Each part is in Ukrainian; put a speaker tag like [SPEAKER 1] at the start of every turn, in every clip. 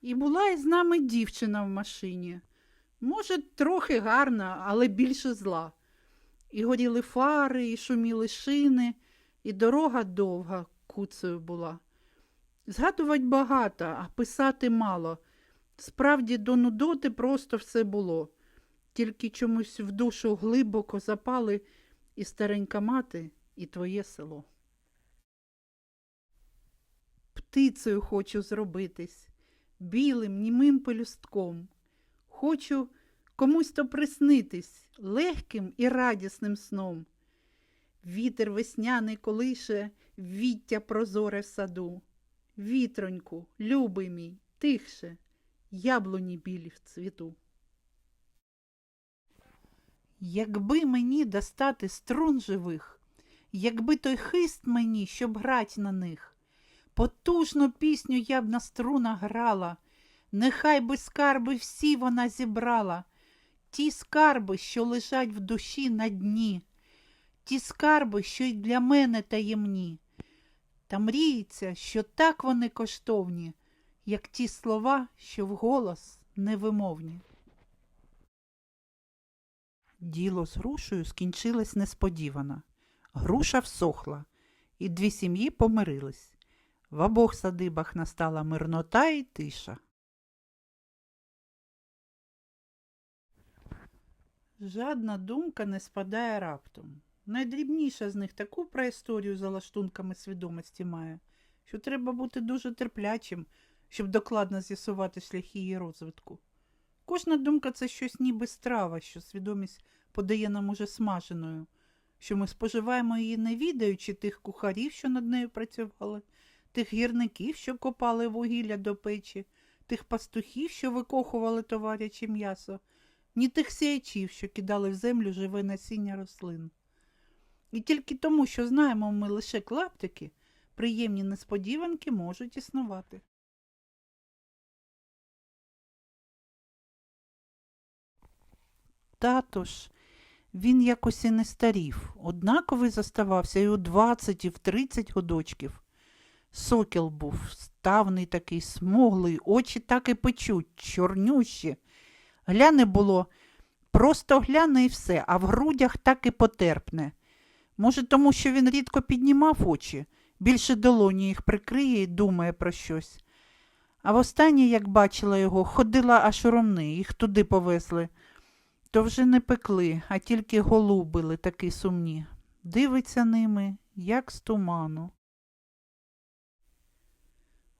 [SPEAKER 1] І була із нами дівчина в машині. Може, трохи гарна, але більше зла. І горіли фари, і шуміли шини, і дорога довга куцею була. Згадувать багато, а писати мало. Справді до нудоти просто все було. Тільки чомусь в душу глибоко запали і старенька мати, і твоє село. Птицею хочу зробитись, білим, німим пелюстком. Хочу комусь то приснитись легким і радісним сном. Вітер весняний колише, віття прозоре в саду. Вітроньку, любий мій, тихше, яблуні білі в цвіту. Якби мені достати струн живих, якби той хист мені, щоб грать на них, потужну пісню я б на струнах грала, нехай би скарби всі вона зібрала, ті скарби, що лежать в душі на дні, ті скарби, що й для мене таємні. Та мріється, що так вони коштовні, як ті слова, що вголос невимовні. Діло з грушею скінчилось несподівано. Груша всохла, і дві сім'ї помирились. В обох садибах настала мирнота і тиша. Жадна думка не спадає раптом. Найдрібніша з них таку праісторію за лаштунками свідомості має, що треба бути дуже терплячим, щоб докладно з'ясувати шляхи її розвитку. Кожна думка це щось ніби страва, що свідомість подає нам уже смаженою, що ми споживаємо її, не відаючи тих кухарів, що над нею працювали, тих гірників, що копали вугілля до печі, тих пастухів, що викохували товаряче м'ясо, ні тих сіячів, що кидали в землю живе насіння рослин. І тільки тому, що знаємо ми лише клаптики, приємні несподіванки можуть існувати. Тато ж, він якось і не старів, однаковий заставався і у 20, і в 30 годочків. Сокіл був ставний такий, смуглий, очі так і печуть, чорнющі. Гляне було, просто гляне і все, а в грудях так і потерпне. Може, тому що він рідко піднімав очі, більше долоні їх прикриє і думає про щось. А востаннє, як бачила його, ходила аж ромни, їх туди повезли. То вже не пекли, а тільки голубили такі сумні. Дивиться ними, як з туману.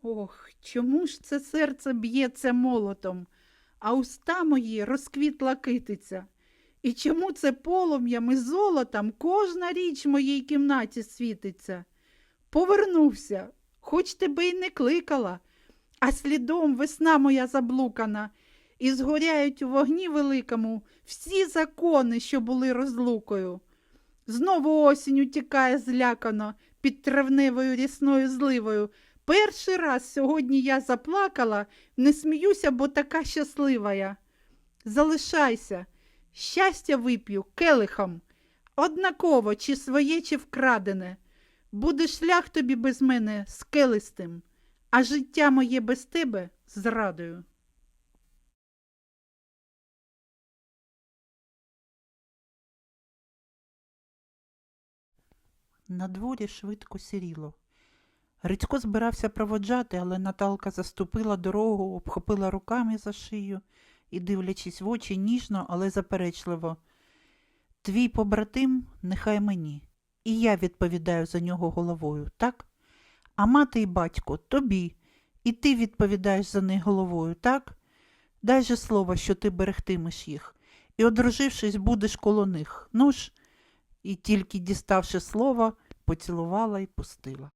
[SPEAKER 1] Ох, чому ж це серце б'ється молотом, а уста мої розквітла китиця? І чому це полум'ям і золотом кожна річ в моїй кімнаті світиться? Повернувся, хоч тебе й не кликала, а слідом весна моя заблукана, і згоряють у вогні великому всі закони, що були розлукою. Знову осінь утікає злякано під травневою рісною зливою. Перший раз сьогодні я заплакала, не сміюся, бо така щаслива я. Залишайся, щастя вип'ю келихом, однаково, чи своє, чи вкрадене. Буде шлях тобі без мене скелистим, а життя моє без тебе зрадою. На дворі швидко сіріло. Грицько збирався проводжати, але Наталка заступила дорогу, обхопила руками за шию і, дивлячись в очі, ніжно, але заперечливо. Твій побратим нехай мені, і я відповідаю за нього головою, так? А мати і батько тобі, і ти відповідаєш за них головою, так? Дай же слово, що ти берегтимеш їх, і, одружившись, будеш коло них. Ну ж, і тільки діставши слово, поцілувала і пустила.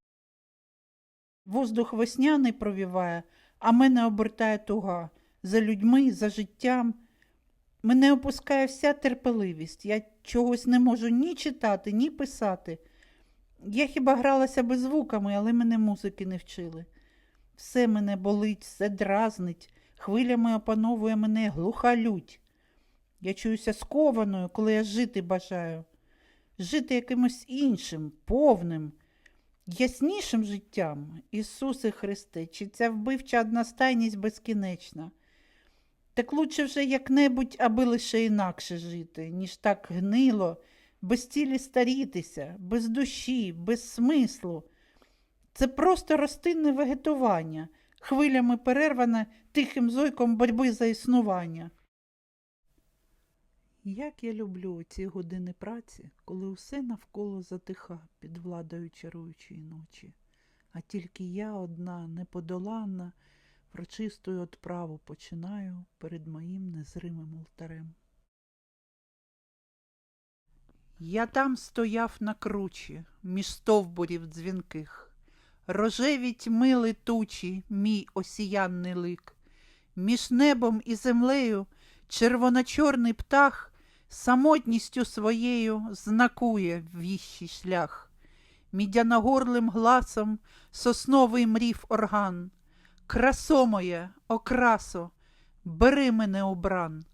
[SPEAKER 1] Воздух весняний провіває, а мене обертає туга за людьми, за життям. Мене опускає вся терпеливість. Я чогось не можу ні читати, ні писати. Я хіба гралася би звуками, але мене музики не вчили. Все мене болить, все дразнить, хвилями опановує мене глуха лють. Я чуюся скованою, коли я жити бажаю, жити якимось іншим, повним. Яснішим життям, Ісусе Христе, чи ця вбивча одностайність безкінечна? Так лучше вже як-небудь, аби лише інакше жити, ніж так гнило, без цілі старітися, без душі, без смислу. Це просто ростинне вегетування, хвилями перерване тихим зойком боротьби за існування. Як я люблю ці години праці, коли усе навколо затиха під владою чаруючої ночі, а тільки я одна, неподоланна, врочистою отправу починаю перед моїм незримим алтарем. Я там стояв на кручі, між стовбурів дзвінких, рожеві тьми летучі, мій осіянний лик, між небом і землею червоно-чорний птах самотністю своєю знакує віщий шлях. Мідяногорлим гласом сосновий мрів орган. Красо моє, окрасо, бери мене обран.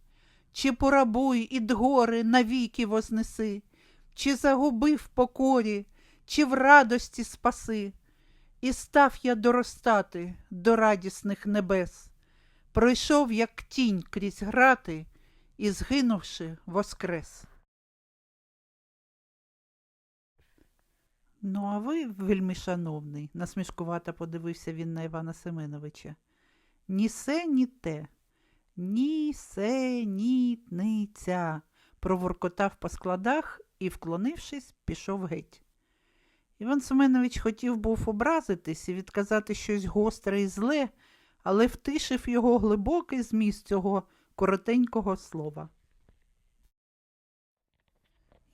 [SPEAKER 1] Чи порабуй і дгори навіки вознеси, чи загуби в покорі, чи в радості спаси. І став я доростати до радісних небес. Пройшов, як тінь крізь грати, і, згинувши, воскрес. Ну, а ви, вельми шановний, насмішкувато подивився він на Івана Семеновича. Ні се, ні те. Ні се, ні ниця, проворкотав по складах і, вклонившись, пішов геть. Іван Семенович хотів був образитись і відказати щось гостре і зле, але втишив його глибокий зміст цього коротенького слова.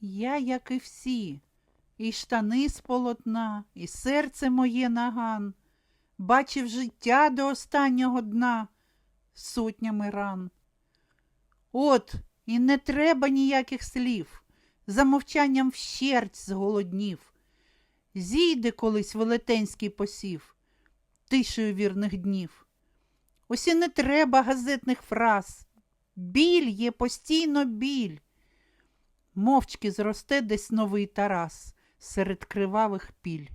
[SPEAKER 1] Я, як і всі, і штани з полотна, і серце моє наган, бачив життя до останнього дна сотнями ран. От, і не треба ніяких слів, за мовчанням вщерть зголоднів. Зійде колись велетенський посів, тишею вірних днів. Ось і не треба газетних фраз. Біль є постійно біль. Мовчки зросте десь новий Тарас серед кривавих піль.